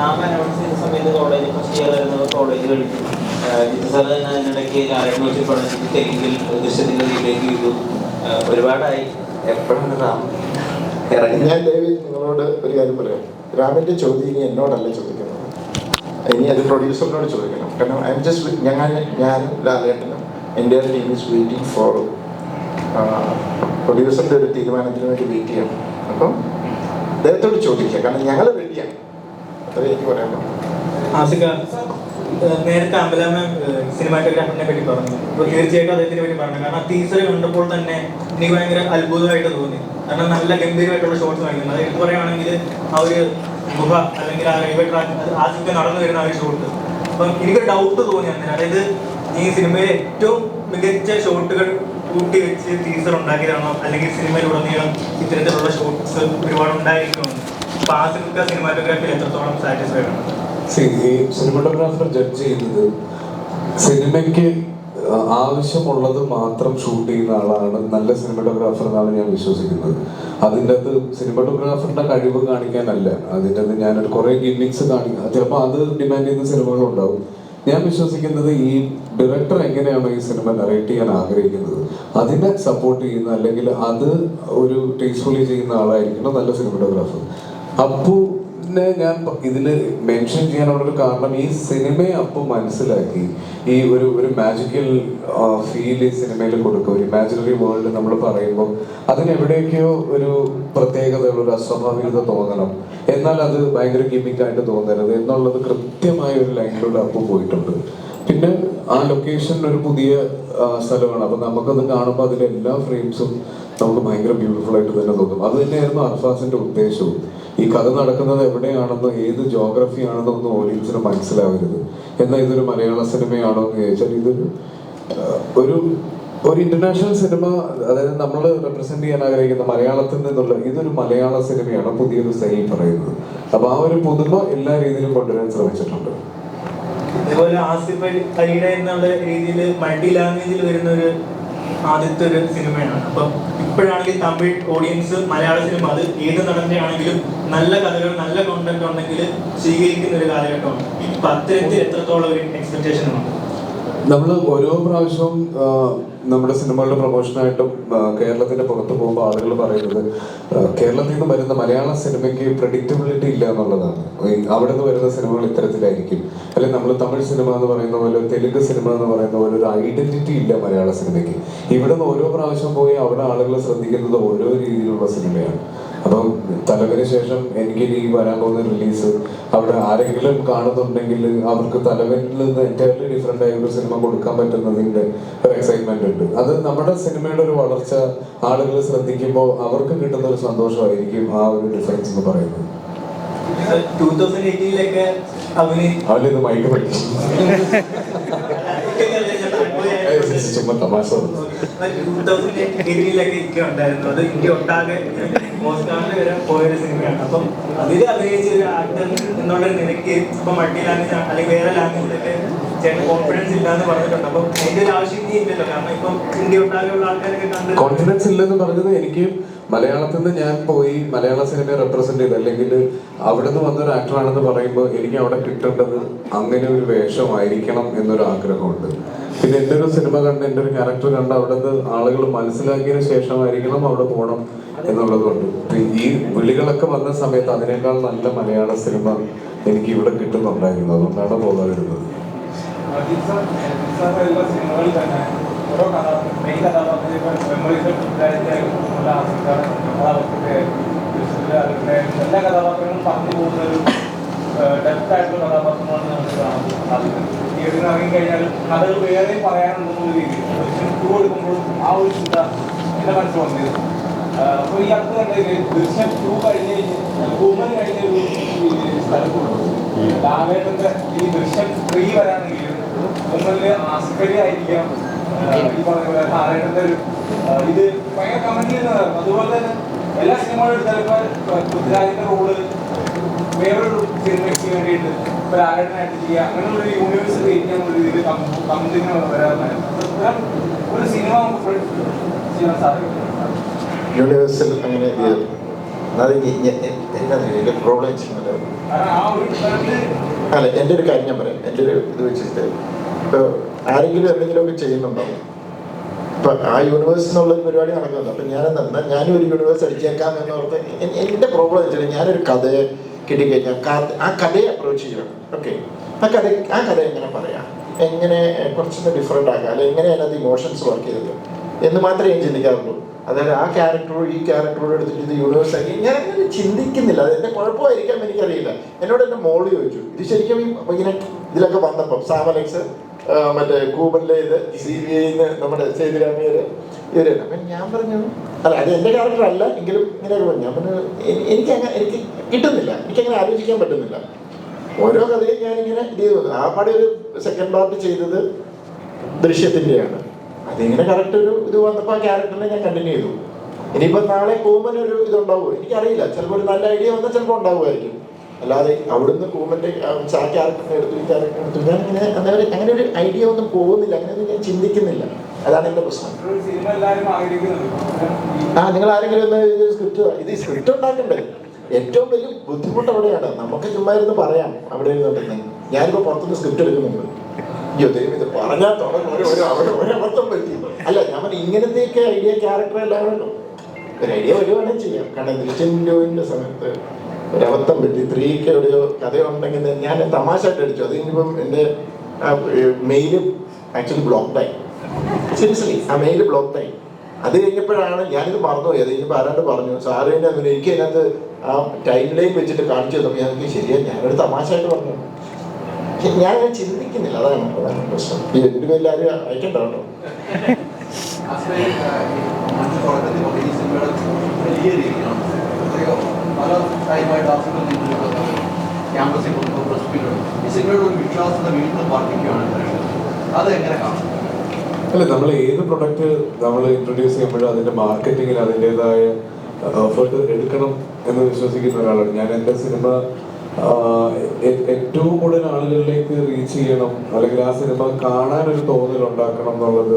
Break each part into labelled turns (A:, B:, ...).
A: Ram announce സമയത്ത് college പഠിച്ചിട്ട് ഒരുപാടായി.
B: ഞാൻ ഡേവിഡ് നിങ്ങളോട് ഒരു കാര്യം പറയാം. രാമന്റെ ചോദ്യം ഇനി എന്നോടല്ല ചോദിക്കുന്നത്. ഇനി അത് പ്രൊഡ്യൂസറിനോട് ചോദിക്കണം. കാരണം ഐ എം ജസ്റ്റ് ഞങ്ങൾ ഞാനും ലാലേട്ടനും എന്റെ ടീം ഈസ് വെയിറ്റിംഗ് ഫോർ പ്രൊഡ്യൂസറിന്റെ ഒരു തീരുമാനത്തിന് വേണ്ടി വെയിറ്റ് ചെയ്യണം. അപ്പം അദ്ദേഹത്തോട് ചോദിക്കാം. കാരണം ഞങ്ങൾ റെഡിയാണ്
C: നേരത്തെ അമ്പല മാം സിനിമാറ്റോഗ്രാഫറിനെ പറ്റി പറഞ്ഞു. അപ്പോൾ തീർച്ചയായിട്ടും അദ്ദേഹത്തിനെ പറ്റി പറഞ്ഞു. കാരണം ടീച്ചർ കണ്ടപ്പോൾ തന്നെ എനിക്ക് ഭയങ്കര അത്ഭുതമായിട്ട് തോന്നി. കാരണം നല്ല ഗംഭീരമായിട്ടുള്ള ഷോട്ട്സ് കാണിക്കുന്നത് അതായത് പറയുകയാണെങ്കിൽ ആ ഒരു ഗുഹ അല്ലെങ്കിൽ ആ റെയിൽവേ ട്രാക്ക് ആദ്യത്തെ നടന്നു വരുന്ന ആ ഒരു ഷോട്ട് അപ്പം എനിക്ക് ഡൗട്ട് തോന്നി അന്നേരം. അതായത് ഈ സിനിമയിലെ ഏറ്റവും മികച്ച ഷോട്ടുകൾ കൂട്ടി വെച്ച് ടീസർ ഉണ്ടാക്കിയതാണോ? അല്ലെങ്കിൽ സിനിമയിലുടനീളം ഇത്തരത്തിലുള്ള ഷോട്ട്സ് ഒരുപാട് ഉണ്ടായിരിക്കുമെന്ന് എത്രത്തോളം സാറ്റിസ്ഫൈഡ്
D: സിനിമാറ്റോഗ്രാഫർ ജഡ്ജ് ചെയ്യുന്നത് സിനിമയ്ക്ക് ആവശ്യമുള്ളത് മാത്രം ഷൂട്ട് ചെയ്യുന്ന ആളാണ് നല്ല സിനിമാറ്റോഗ്രാഫർ എന്നാണ് ഞാൻ വിശ്വസിക്കുന്നത്. അതിന്റെ അത് സിനിമാറ്റോഗ്രാഫറിന്റെ കഴിവ് കാണിക്കാനല്ല. അതിന്റെ അത് ഞാനൊരു കുറേ ഗിമ്മിങ്സ് കാണിക്കുക ചിലപ്പോൾ അത് ഡിമാൻഡ് ചെയ്യുന്ന സിനിമകളുണ്ടാവും. ഞാൻ വിശ്വസിക്കുന്നത് ഈ ഡയറക്ടർ എങ്ങനെയാണോ ഈ സിനിമ നറേറ്റ് ചെയ്യാൻ ആഗ്രഹിക്കുന്നത്? അതിനെ സപ്പോർട്ട് ചെയ്യുന്ന അല്ലെങ്കിൽ അത് ഒരു ടേസ്റ്റ്ഫുള്ളി ചെയ്യുന്ന ആളായിരിക്കണം നല്ല സിനിമാറ്റോഗ്രാഫർ. അപ്പുനെ ഞാൻ ഇതിൽ മെൻഷൻ ചെയ്യാനുള്ളൊരു കാരണം ഈ സിനിമയെ അപ്പു മനസ്സിലാക്കി. ഈ ഒരു ഒരു മാജിക്കൽ ഫീൽ ഈ സിനിമയിൽ കൊടുക്കും. ഒരു ഇമാജിനറി വേൾഡ് നമ്മൾ പറയുമ്പോൾ അതിനെവിടെയൊക്കെയോ ഒരു പ്രത്യേകതയുള്ള ഒരു അസ്വാഭാവികത തോന്നണം. എന്നാൽ അത് ഭയങ്കര ഗിമ്മിക്കായിട്ട് തോന്നരുത് എന്നുള്ളത് കൃത്യമായ ഒരു ലൈനിലൂടെ അപ്പു പോയിട്ടുണ്ട്. പിന്നെ ആ ലൊക്കേഷൻ ഒരു പുതിയ സ്ഥലമാണ്. അപ്പൊ നമുക്കത് കാണുമ്പോൾ അതിലെ എല്ലാ ഫ്രെയിംസും നമുക്ക് ഭയങ്കര ബ്യൂട്ടിഫുൾ ആയിട്ട് തന്നെ തോന്നും. അത് തന്നെയായിരുന്നു അർഫാസിന്റെ ഉദ്ദേശവും. ഈ കഥ നടക്കുന്നത് എവിടെയാണെന്നോ ഏത് ജോഗ്രഫി ആണെന്നോ ഒന്നും ഓഡിയൻസിന് മനസ്സിലാവരുത്. എന്നാൽ ഇതൊരു മലയാള സിനിമയാണോ എന്ന് ചോദിച്ചാൽ ഇതൊരു ഒരു ഒരു ഇന്റർനാഷണൽ സിനിമ അതായത് നമ്മൾ റെപ്രസെന്റ് ചെയ്യാൻ ആഗ്രഹിക്കുന്ന മലയാളത്തിൽ നിന്നുള്ള ഇതൊരു മലയാള സിനിമയാണ് പുതിയൊരു സ്റ്റൈൽ പറയുന്നത്. അപ്പൊ ആ ഒരു പുതുമ എല്ലാ രീതിയിലും കൊണ്ടുവരാൻ ശ്രമിച്ചിട്ടുണ്ട്.
C: അതുപോലെ ആസിഫ് അലി അലിയുടെ എന്നുള്ള രീതിയിൽ മൾട്ടി ലാംഗ്വേജിൽ വരുന്ന ഒരു ആദ്യത്തെ ഒരു സിനിമയാണ്. അപ്പം ഇപ്പോഴാണെങ്കിൽ തമിഴ് ഓഡിയൻസ് മലയാള സിനിമ അത് ഏത് നടന്റെ ആണെങ്കിലും നല്ല കഥകൾ നല്ല കോണ്ടന്റ് ഉണ്ടെങ്കിൽ സ്വീകരിക്കുന്ന ഒരു കാലഘട്ടമാണ്. ഇപ്പൊ അത്തരത്തിൽ എത്രത്തോളം ഒരു എക്സ്പെക്ടേഷൻ ഉണ്ട്?
D: നമ്മൾ ഓരോ പ്രാവശ്യവും നമ്മുടെ സിനിമകളുടെ പ്രൊമോഷനായിട്ടും കേരളത്തിന്റെ പുറത്ത് പോകുമ്പോൾ ആളുകൾ പറയുന്നത് കേരളത്തിൽ നിന്ന് വരുന്ന മലയാള സിനിമയ്ക്ക് പ്രഡിക്റ്റബിലിറ്റി ഇല്ല എന്നുള്ളതാണ്. അവിടെ നിന്ന് വരുന്ന സിനിമകൾ ഇത്തരത്തിലായിരിക്കും. അല്ലെങ്കിൽ നമ്മൾ തമിഴ് സിനിമ എന്ന് പറയുന്ന പോലെ തെലുങ്ക് സിനിമ എന്ന് പറയുന്ന പോലെ ഒരു ഐഡന്റിറ്റി ഇല്ല മലയാള സിനിമയ്ക്ക്. ഇവിടെ നിന്ന് ഓരോ പ്രാവശ്യം പോയി അവിടെ ആളുകൾ ശ്രദ്ധിക്കുന്നത് ഓരോ രീതിയിലുള്ള സിനിമയാണ്. അപ്പം തലവിന് ശേഷം എനിക്ക് ഇനി വരാൻ പോകുന്ന റിലീസ് അവിടെ ആരെങ്കിലും കാണുന്നുണ്ടെങ്കിൽ അവർക്ക് തലവനിൽ നിന്ന് എന്റയർലി ഡിഫറെന്റ് ആയ ഒരു സിനിമ കൊടുക്കാൻ പറ്റുന്നതിന്റെ ഒരു എക്സൈറ്റ്മെന്റ് ഉണ്ട്. അത് നമ്മുടെ സിനിമയുടെ ഒരു വളർച്ച ആളുകൾ ശ്രദ്ധിക്കുമ്പോൾ അവർക്ക് കിട്ടുന്ന ഒരു സന്തോഷമായിരിക്കും ആ ഒരു ഡിഫറൻസ് എന്ന് പറയുന്നത്.
C: ടൂ തൗസൻഡ് എയ്റ്റീനിലൊക്കെ അഭിനയിച്ചു
D: അവരിത് മൈക്ക് പഠിക്കും ചുമ്മാ തമാശ
C: ഒക്കെ ഉണ്ടായിരുന്നു അത് ഇന്ത്യ ഒട്ടാകെ ഓസ്കാറിൽ വരെ പോയൊരു സിനിമയാണ്. അപ്പം അതിൽ അഭിനയിച്ച ഒരു ആക്ടർ എന്നുള്ള നിലയ്ക്ക് ഇപ്പൊ മൾട്ടി ലാംഗ്വേജ് അല്ലെങ്കിൽ വേറെ ലാംഗ്വേജിലൊക്കെ ചേട്ടൻ കോൺഫിഡൻസ് ഇല്ലാന്ന് പറഞ്ഞിട്ടുണ്ട്. അപ്പം അതിന്റെ ഒരു ആവശ്യം ഇല്ലല്ലോ. കാരണം ഇപ്പം ഇന്ത്യ ഒട്ടാകെയുള്ള ആൾക്കാരൊക്കെ കണ്ട്
D: കോൺഫിഡൻസ് ഇല്ലെന്ന് പറഞ്ഞത് എനിക്ക് മലയാളത്തിൽ നിന്ന് ഞാൻ പോയി മലയാള സിനിമയെ റെപ്രസെന്റ് ചെയ്ത് അല്ലെങ്കിൽ അവിടെ നിന്ന് വന്നൊരു ആക്ടറാണെന്ന് പറയുമ്പോൾ എനിക്ക് അവിടെ കിട്ടേണ്ടത് അങ്ങനെ ഒരു വേഷമായിരിക്കണം എന്നൊരു ആഗ്രഹമുണ്ട്. പിന്നെ എന്റെ ഒരു സിനിമ കണ്ട് എന്റെ ഒരു ക്യാരക്ടർ കണ്ട് അവിടെ നിന്ന് ആളുകൾ മനസ്സിലാക്കിയതിന് ശേഷമായിരിക്കണം അവിടെ പോകണം എന്നുള്ളതുകൊണ്ട് ഈ വിളികളൊക്കെ വന്ന സമയത്ത് അതിനേക്കാൾ നല്ല മലയാള സിനിമ എനിക്ക് ഇവിടെ കിട്ടുന്നുണ്ടായിരുന്നു. അതുകൊണ്ടാണ്
E: കഥാപാത്രങ്ങളും പറഞ്ഞു ഒരു ഡെപ്ത് ആയിട്ടുള്ള ആ ഒരു ചിന്ത എന്റെ മനസ്സിൽ അപ്പോൾ ഈ അടുത്ത് കണ്ടതിൽ ദൃശ്യം ടൂ കഴിഞ്ഞ് വുമൻ കഴിഞ്ഞ ഒരു സ്ഥലത്തുണ്ട്. ലാലേട്ടന്റെ ഈ ദൃശ്യം ത്രീ വരാണെങ്കിലും വുമനിൽ ആസ്കരി ആയിരിക്കാം. ഈ പറഞ്ഞ പോലെ ലാലേട്ടന്റെ ഒരു ഇത് ഭയങ്കര കമന്റ് ചെയ്യുന്നതാണ് അതുപോലെ തന്നെ എല്ലാ സിനിമകളും എടുത്താലും പൃഥ്വിരാജിന്റെ റോൾ വേറൊരു സിനിമയ്ക്ക് വേണ്ടിയിട്ട് ഇപ്പൊ ലാലേട്ടനായിട്ട് ചെയ്യുക അങ്ങനെയുള്ള ഒരു യൂണിവേഴ്സ് ക്രിയേറ്റ് ചെയ്യാനുള്ള രീതിയിൽ കമന്റിന് വരാറുണ്ടായിരുന്നു ഒരു സിനിമ നമുക്ക് ചെയ്യാൻ സാധിക്കും.
B: യൂണിവേഴ്സിൽ അങ്ങനെ ചെയ്തു. അത് ഞ- ഞ- എന്താ പ്രോബ്ലം അല്ല എന്റെ ഒരു കാര്യം ഞാൻ പറയാം. എന്റെ ഒരു ഇത് വെച്ചിട്ട് ഇപ്പോൾ ആരെങ്കിലും എന്തെങ്കിലുമൊക്കെ ചെയ്യുന്നുണ്ടാവും ഇപ്പം ആ യൂണിവേഴ്സ് എന്നുള്ള ഒരു പരിപാടി നടക്കുന്നുണ്ട്. അപ്പം ഞാൻ എന്താ ഞാനും ഒരു യൂണിവേഴ്സ് അടിച്ചേക്കാം എന്നോർത്ത് എന്റെ പ്രോബ്ലം വെച്ചാൽ ഞാനൊരു കഥയെ കിട്ടിക്കഴിഞ്ഞാൽ ആ കഥയെ അപ്രോച്ച് ചെയ്യണം. ഓക്കെ ആ കഥ ആ കഥ എങ്ങനെ പറയാം? എങ്ങനെ കുറച്ചൊന്ന് ഡിഫറെന്റ് ആക്കാം? അല്ലെങ്കിൽ എങ്ങനെ അതിനകത്ത് ഇമോഷൻസ് വർക്ക് ചെയ്തത്? എന്ന് മാത്രമേ ഞാൻ ചിന്തിക്കാറുള്ളൂ. അതായത് ആ ക്യാരക്ടറോ ഈ ക്യാരക്ടറോട് എടുത്തിട്ട് യൂണിവേഴ്സ് ആക്കി. ഞാൻ അങ്ങനെ ചിന്തിക്കുന്നില്ല. അത് എന്റെ കുഴപ്പമായിരിക്കാം എനിക്കറിയില്ല. എന്നോട് എന്റെ മോൾ ചോദിച്ചു ഇത് ശരിക്കും ഇങ്ങനെ ഇതിലൊക്കെ വന്നപ്പം സാമലക്സ് മറ്റേ കൂബനിലെ ഇത് സി ബി ഐന്ന് നമ്മുടെ സേതുരാമയ്യര് ഇവർ അപ്പം ഞാൻ പറഞ്ഞു അല്ല അത് എന്റെ ക്യാരക്ടർ അല്ല എങ്കിലും ഇങ്ങനെയൊക്കെ പറഞ്ഞു ഞാൻ പറഞ്ഞു എനിക്ക് അങ്ങനെ എനിക്ക് കിട്ടുന്നില്ല. എനിക്കങ്ങനെ ആലോചിക്കാൻ പറ്റുന്നില്ല. ഓരോ കഥയും ഞാനിങ്ങനെ ഇത് ചെയ്തു. ആ പാടി ഒരു സെക്കൻഡ് പാർട്ട് ചെയ്തത് ദൃശ്യത്തിന്റെയാണ് അതിങ്ങനെ കറക്റ്റ് ഒരു ഇത് വന്നപ്പോൾ ആ ക്യാരക്ടറിനെ ഞാൻ കണ്ടിന്യൂ ചെയ്തു. ഇനിയിപ്പോൾ നാളെ കൂമൻ ഒരു ഇതുണ്ടാവുമോ എനിക്കറിയില്ല. ചിലപ്പോൾ ഒരു നല്ല ഐഡിയ വന്നാൽ ചിലപ്പോൾ ഉണ്ടാവുമായിരിക്കും. അല്ലാതെ അവിടുന്ന് കൂമന്റെ ആ ക്യാരക്ടറിനെ എടുത്തു ഈ ക്യാരക്ടറിനെ എടുത്തു ഞാൻ ഇങ്ങനെ അങ്ങനെ അങ്ങനെ ഒരു ഐഡിയ ഒന്നും പോകുന്നില്ല. അങ്ങനെയൊന്നും ഞാൻ ചിന്തിക്കുന്നില്ല. അതാണ് എന്റെ പ്രശ്നം. ആ നിങ്ങൾ ആരെങ്കിലും ഒന്ന് ഇത് സ്ക്രിപ്റ്റ് ഇത് സ്ക്രിപ്റ്റ് ഉണ്ടാക്കണ്ടേ? ഏറ്റവും വലിയ ബുദ്ധിമുട്ട് അവിടെയാണ്. നമുക്ക് ചുമ്മാ ഇരുന്ന് പറയാം. അവിടെ ഇരുന്നുണ്ടെന്ന് ഞാനിപ്പോൾ പുറത്തുനിന്ന് സ്ക്രിപ്റ്റ് എടുക്കുന്നുണ്ട്. അയ്യോ ദൈവം ഇത് പറഞ്ഞാൽ തുടങ്ങും. ഒരു ഒരു പറ്റി. അല്ല ഞാൻ ഇങ്ങനത്തെയൊക്കെ ഐഡിയ ക്യാരക്ടർ എല്ലാവരും ഒരു ഐഡിയ വരുവാണെങ്കിൽ ചെയ്യാം. കാരണം ദൃശ്യന്റെ സമയത്ത് ഒരു അബദ്ധം പറ്റി. സ്ത്രീക്ക് ഒരു കഥയുണ്ടെങ്കിൽ ഞാൻ തമാശയായിട്ട് അടിച്ചു. അത് ഇനിയിപ്പം എന്റെ മെയിൽ ആക്ച്വലി ബ്ലോക്ക്ഡായി സീരിയസ്ലി ആ മെയിൽ ബ്ലോക്ക് ആയി. അത് കഴിഞ്ഞപ്പോഴാണ് ഞാനിത് മറന്നുപോയി. അത് കഴിഞ്ഞപ്പോൾ ആരാണ്ട് പറഞ്ഞു. സാറ് തന്നെ എനിക്ക് അതിനകത്ത് ആ ടൈം ലൈൻ വെച്ചിട്ട് കാണിച്ചു തന്നപ്പോൾ ഞാൻ ശരിയാണ് ശരിയാ ഞാനൊരു തമാശയായിട്ട് പറഞ്ഞു. ഞാൻ ചിന്തിക്കുന്നില്ല. അതാണ് പ്രശ്നം ഈ എന്റെ പേരിൽ ആരും അയക്കണ്ട കേട്ടോ.
F: മറ്റു തുടക്കത്തിൽ കൊണ്ട് ഈ ഒരു കാണും
D: അല്ല നമ്മൾ ഏത് പ്രൊഡക്റ്റ് നമ്മൾ ഇൻട്രൊഡ്യൂസ് ചെയ്യുമ്പോഴും അതിന്റെ മാർക്കറ്റിങ്ങിൽ അതിന്റെതായ എഫേർട്ട് എടുക്കണം എന്ന് വിശ്വസിക്കുന്ന ഒരാളാണ്. ഞാൻ എന്റെ സിനിമ ഏറ്റവും കൂടുതൽ ആളുകളിലേക്ക് റീച്ച് ചെയ്യണം അല്ലെങ്കിൽ ആ സിനിമ കാണാൻ ഒരു തോന്നൽ ഉണ്ടാക്കണം എന്നുള്ളത്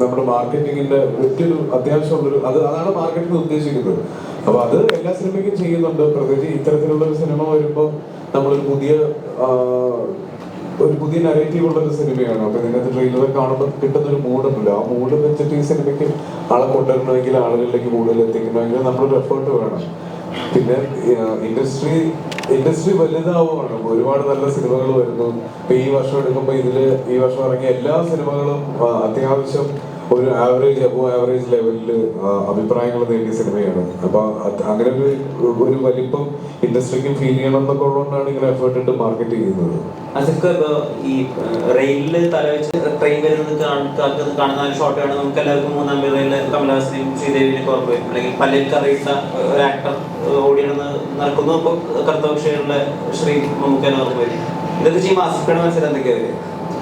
D: നമ്മുടെ മാർക്കറ്റിങ്ങിന്റെ മറ്റൊരു അത്യാവശ്യമുള്ളൊരു അത് അതാണ് മാർക്കറ്റിംഗ് ഉദ്ദേശിക്കുന്നത്. അപ്പൊ അത് എല്ലാ സിനിമയ്ക്കും ചെയ്യുന്നുണ്ട്. പ്രത്യേകിച്ച് ഇത്തരത്തിലുള്ള ഒരു സിനിമ വരുമ്പോൾ നമ്മളൊരു പുതിയ ഒരു പുതിയ നരേറ്റീവ് ഉള്ള ഒരു സിനിമയാണ്. അപ്പൊ ഇതിനകത്ത് ട്രെയിലർ കാണുമ്പോൾ കിട്ടുന്ന ഒരു മൂഡ് മൂഡുണ്ടല്ലോ ആ മൂഡ് വെച്ചിട്ട് ഈ സിനിമയ്ക്ക് ആളെ കൊണ്ടുവരണമെങ്കിൽ ആളുകളിലേക്ക് കൂടുതൽ എത്തിക്കണമെങ്കിൽ നമ്മളൊരു എഫേർട്ട് വേണം. പിന്നെ ഇൻഡസ്ട്രി ഇൻഡസ്ട്രി വലുതാവുകയാണ് ഒരുപാട് നല്ല സിനിമകൾ വരുന്നു. ഇപ്പൊ ഈ വർഷം എടുക്കുമ്പോൾ ഇതിൽ ഈ വർഷം ഇറങ്ങിയ എല്ലാ സിനിമകളും അത്യാവശ്യം ഒരു ആവറേജ് അബോ ആവറേജ് ലെവലിൽ അഭിപ്രായങ്ങൾ നേടിയ സിനിമയാണ്. അപ്പൊ അങ്ങനെ ഒരു ഒരു വലിപ്പം ഇൻഡസ്ട്രിക്കും ഫീൽ ചെയ്യണം എന്നൊക്കെ ഉള്ളതുകൊണ്ടാണ് ഇങ്ങനെ എഫേർട്ട് ഇട്ട് മാർക്കറ്റ് ചെയ്യുന്നത്.
A: ഈ റെയിലിൽ തലവെച്ച് ട്രെയിൻ വരുന്നത് കാണുന്ന ഷോട്ട് ആണ്. നമുക്ക് എല്ലാവർക്കും മൂന്നാം പേരിൽ കമലഹാസനെയും ശ്രീദേവിനെ ഓർമ്മ വരും. അല്ലെങ്കിൽ ഒരു ആക്ടർ നടക്കുന്നു അപ്പോൾ ശ്രീ ഓർമ്മ വരും. ഇതൊക്കെ മനസ്സിൽ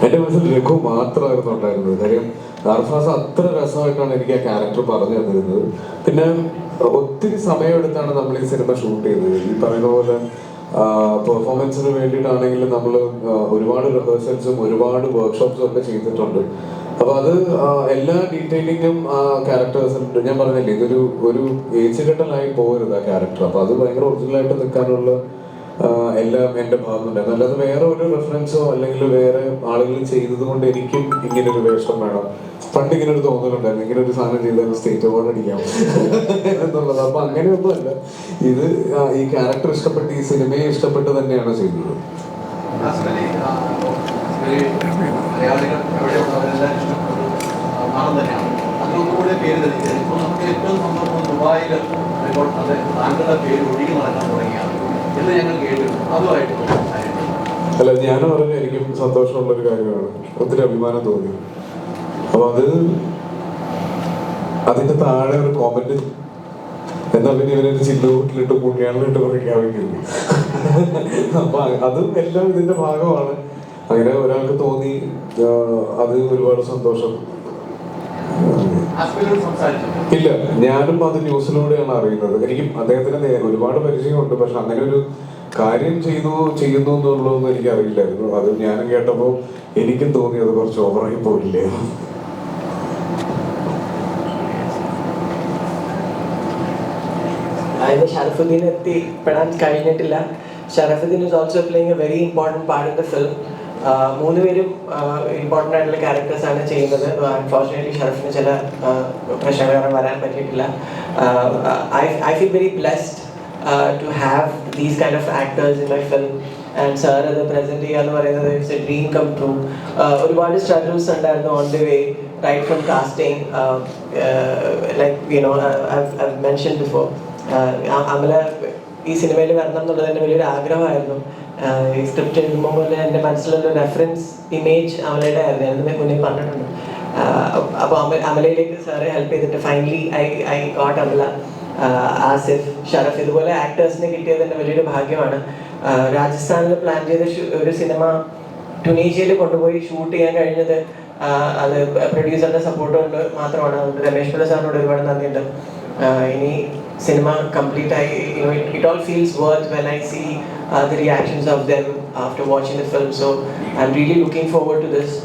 D: എന്റെ മനസ്സിൽ രഘു മാത്രമായിരുന്നു ഉണ്ടായിരുന്നത്. കാര്യം അർഫാസ് അത്ര രസമായിട്ടാണ് എനിക്ക് ആ ക്യാരക്ടർ പറഞ്ഞു തന്നിരുന്നത്. പിന്നെ ഒത്തിരി സമയമെടുത്താണ് നമ്മൾ ഈ സിനിമ ഷൂട്ട് ചെയ്തത്. ഈ പറയുന്ന പോലെ പെർഫോമൻസിന് വേണ്ടിയിട്ടാണെങ്കിലും നമ്മൾ ഒരുപാട് റിഹേഴ്സൽസും ഒരുപാട് വർക്ക്ഷോപ്സും ഒക്കെ ചെയ്തിട്ടുണ്ട്. അപ്പൊ അത് എല്ലാ ഡീറ്റെയിലിങ്ങും ആ ക്യാരക്ടേഴ്സ് ഞാൻ പറഞ്ഞില്ലേ ഇതൊരു ഒരു ഏജ് ഘട്ടനായി പോകരുത് ആ ക്യാരക്ടർ അപ്പൊ അത് ഭയങ്കര ഒറിജിനലായിട്ട് നിൽക്കാനുള്ള എല്ലാം എന്റെ ഭാഗത്തുണ്ടായിരുന്നു അല്ലാതെ വേറെ ഒരു റെഫറൻസോ അല്ലെങ്കിൽ വേറെ ആളുകൾ ചെയ്തത് കൊണ്ട് എനിക്കും ഇങ്ങനെ ഒരു വേഷം വേണം. പണ്ട് ഇങ്ങനെ ഒരു തോന്നലുണ്ടായിരുന്നു ഇങ്ങനെ ഒരു സാധനം ചെയ്താൽ സ്റ്റേറ്റ് അവാർഡ് അടിക്കാം എന്നുള്ളത്. അപ്പൊ അങ്ങനെയൊന്നുമല്ല ഇത് ഈ ക്യാരക്ടർ ഇഷ്ടപ്പെട്ട് ഈ സിനിമയെ ഇഷ്ടപ്പെട്ട് തന്നെയാണ് ചെയ്തത്.
F: അതിനൊന്നുകൂടെ പേര് നമുക്ക് ഏറ്റവും സന്തോഷം ദുബായിൽ ഇപ്പോൾ അത് താങ്കളുടെ പേര് ഒഴുകി നടക്കാൻ തുടങ്ങിയാണ്. ഇന്ന് ഞങ്ങൾ
D: അല്ല ഞാൻ പറഞ്ഞ എനിക്കും സന്തോഷമുള്ള ഒരു കാര്യമാണ്. ഒത്തിരി അഭിമാനം തോന്നി. അപ്പൊ അത് അതിന്റെ താഴെ ഒരു കോമന്റ് എന്നാ പിന്നെ ഇവരൊരു ചില്ലുകൂട്ടിലിട്ട് പുണ്യാളിലിട്ട് കുറയ്ക്കാമെങ്കിൽ അപ്പൊ അതും എല്ലാം ഇതിന്റെ ഭാഗമാണ്. അങ്ങനെ ഒരാൾക്ക് തോന്നി അത് ഒരുപാട് സന്തോഷം. ഇല്ല ഞാനും അത് ന്യൂസിലൂടെയാണ് അറിയുന്നത്. എനിക്ക് അദ്ദേഹത്തിന് നേരെ ഒരുപാട് പരിചയമുണ്ട്. പക്ഷെ അങ്ങനെ ഒരു കാര്യം ചെയ്തു ചെയ്യുന്നു എന്നുള്ളതൊന്നും എനിക്ക് അറിയില്ലായിരുന്നു അത് ഞാനും കേട്ടപ്പോൾ എനിക്കും തോന്നി അത് കുറച്ച് ഓവറായി പോയില്ലേ.
G: അതായത് ഷറഫ് ഷറഫുദ്ദീൻ എത്തിപ്പെടാൻ കഴിഞ്ഞിട്ടില്ല. Sharafudheen is also playing a very important part in the film മൂന്ന് പേരും ഇമ്പോർട്ടന്റ് ആയിട്ടുള്ള ക്യാരക്ടേഴ്സ് ആണ് ചെയ്യുന്നത്. അൺഫോർച്ചുനേറ്റ്ലി ഷറഫിന് ചില പ്രശ്നങ്ങൾ കാരണം വരാൻ പറ്റിയിട്ടില്ല. I I feel very blessed to have these kind of actors in my film and sir അത് പ്രസന്റ് ചെയ്യുക എന്ന് പറയുന്നത് it's a dream come true ഒരുപാട് സ്ട്രഗിൾസ് ഉണ്ടായിരുന്നു on the way right from casting like you know I mention before Amala ഈ സിനിമയിൽ വരണം എന്നുള്ളത് എന്റെ വലിയൊരു ആഗ്രഹമായിരുന്നു. ഈ സ്ക്രിപ്റ്റ് എഴുതുമ്പോൾ പോലെ എന്റെ മനസ്സിലുള്ള റെഫറൻസ് ഇമേജ് അമലയുടെ ആയിരുന്നു ഞാൻ മുന്നേ പറഞ്ഞിട്ടുണ്ട്. അപ്പോൾ അമ അമലയിലേക്ക് സാറെ ഹെൽപ്പ് ചെയ്തിട്ട് finally I I got Amala. Asif Sharaf ഇതുപോലെ ആക്ടേഴ്സിനെ കിട്ടിയത് എന്റെ വലിയൊരു ഭാഗ്യമാണ്. രാജസ്ഥാനിൽ പ്ലാൻ ചെയ്ത ഒരു സിനിമ ടുണീഷ്യയിൽ കൊണ്ടുപോയി ഷൂട്ട് ചെയ്യാൻ കഴിഞ്ഞത് അത് പ്രൊഡ്യൂസറിന്റെ സപ്പോർട്ട് കൊണ്ട് മാത്രമാണ്. അതുകൊണ്ട് രമേശ് പിള്ള സാറിനോട് ഒരുപാട് നന്ദിയുണ്ട്. ആഹ് ഇനി സിനിമ കംപ്ലീറ്റ് ആയി it all feels worth when I see the reactions of them after watching the film so I'm really looking forward to this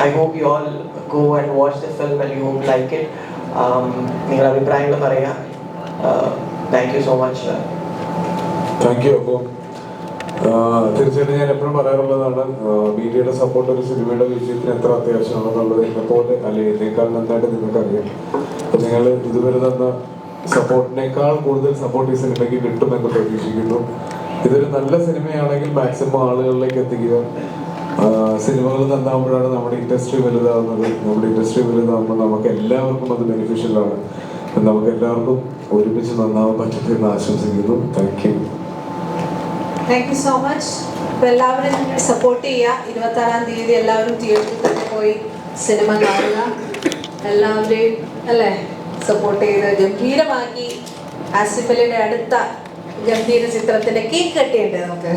G: I hope you all go and watch the film and you hope like it നിങ്ങളുടെ അഭിപ്രായങ്ങൾ പറയുക thank you so much
D: thank you അപ്പോൾ തീർച്ചയായിട്ടും ഞാൻ എപ്പോഴും പറയാറുള്ളതാണ് മീഡിയയുടെ support ഒരു സിനിമയുടെ വിജയത്തിന് എത്ര അത്യാവശ്യമാണെന്നുള്ളത് എന്നെപ്പോലെ പോലെ അല്ലെങ്കിൽ എന്നേക്കാൾ നന്നായിട്ട് നിങ്ങൾക്ക് അറിയാം നിങ്ങൾ ഇതുവരെ തന്ന സപ്പോർട്ടിനേക്കാൾ കൂടുതൽ സപ്പോർട്ട് ഈ സിനിമയ്ക്ക് കിട്ടുമെന്ന് പ്രതീക്ഷിക്കുന്നു. ഇതൊരു നല്ല സിനിമയാണെങ്കിൽ മാക്സിമം ആളുകളിലേക്ക് എത്തിക്കുക. സിനിമകൾ നന്നാവുമ്പോഴാണ് നമ്മുടെ ഇൻഡസ്ട്രി വലുതാവുന്നത്. നമ്മുടെ ഇൻഡസ്ട്രി വലുതാവുമ്പോൾ നമുക്ക് എല്ലാവർക്കും അത് ബെനിഫിഷ്യലാണ് നമുക്ക് എല്ലാവർക്കും ഒരുമിച്ച് നന്നാവാൻ പറ്റട്ടെ എന്ന് ആശംസിക്കുന്നു. Thank you
H: thank you so much എല്ലാവരും സപ്പോർട്ട് ചെയ്യുക. ഇരുപത്താറാം തീയതി എല്ലാവരും തിയേറ്ററിൽ തന്നെ പോയി സിനിമ കാണുക. എല്ലാവരെയും അല്ലേ? സപ്പോർട്ട് ചെയ്ത് ഗംഭീരമാക്കി ആസിഫലിയുടെ അടുത്ത ഗംഭീര ചിത്രത്തിന്റെ കേക്ക് കട്ടിയുണ്ട് നമുക്ക്?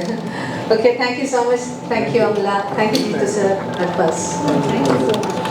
H: Okay thank you so much thank you Amala. Thank you sir അഡ്ബസ് thank you so much